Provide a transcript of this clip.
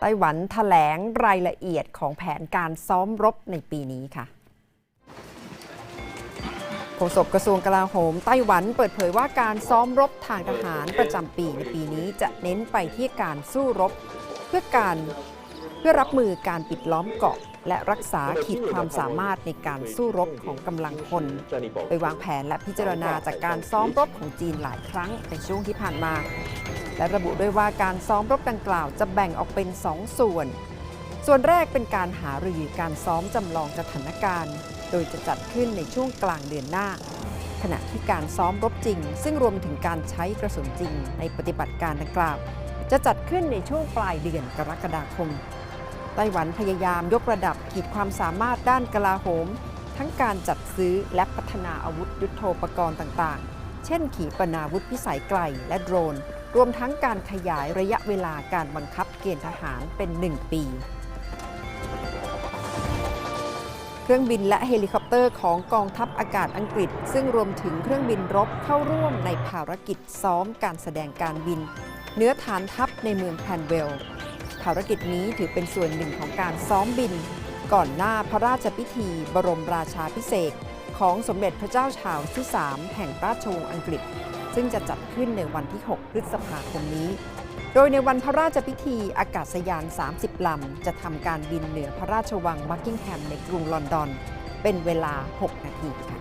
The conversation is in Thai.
ไต้หวันแถลงรายละเอียดของแผนการซ้อมรบในปีนี้ค่ะโฆษกกระทรวงกลาโหมไต้หวันเปิดเผยว่าการซ้อมรบทางทหารประจำปีในปีนี้จะเน้นไปที่การสู้รบ เพื่อการเพื่อรับมือการปิดล้อมเกาะ และรักษาขีดความสามารถในการสู้รบของกำลังพลไปวางแผนและพิจารณาจากการซ้อมรบของจีนหลายครั้งในช่วงที่ผ่านมา และระบุด้วยว่าการซ้อมรบดังกล่าวจะแบ่งออกเป็น 2 ส่วน ส่วนแรกเป็นการหารือการซ้อมจำลองสถานการณ์ โดยจะจัดขึ้นในช่วงกลางเดือนหน้า ขณะที่การซ้อมรบจริง ซึ่งรวมถึงการใช้กระสุนจริง ในปฏิบัติการดังกล่าว จะจัดขึ้นในช่วงปลายเดือนกรกฎาคม ไต้หวันพยายามยกระดับขีดความสามารถด้านกลาโหม ทั้งการจัดซื้อและพัฒนาอาวุธยุโทโธปกรณ์ต่างๆ เช่น ขีปนาวุธพิสัยไกลและโดรน รวมทั้งการขยายระยะเวลาการบังคับเกณฑ์ทหารเป็น 1 ปี เครื่องบินและเฮลิคอปเตอร์ของกองทัพอากาศอังกฤษ ซึ่งรวมถึงเครื่องบินรบเข้าร่วมในภารกิจซ้อมการแสดงการบิน เนื้อฐานทัพในเมืองแพนเวลภารกิจนี้ถือเป็นส่วนหนึ่งของการซ้อมบิน ก่อนหน้าพระราชพิธีบรมราชาพิเศษ ของสมเด็จพระเจ้าชาวที่ 3 แห่งราชวงศ์อังกฤษ ซึ่งจะจัดขึ้นในวันที่ 6 พฤษภาคมนี้ โดยในวันพระราชพิธีอากาศยาน 30 ลำ จะทำการบินเหนือพระราชวังบักกิงแฮมในกรุงลอนดอน เป็นเวลา 6 นาทีค่ะ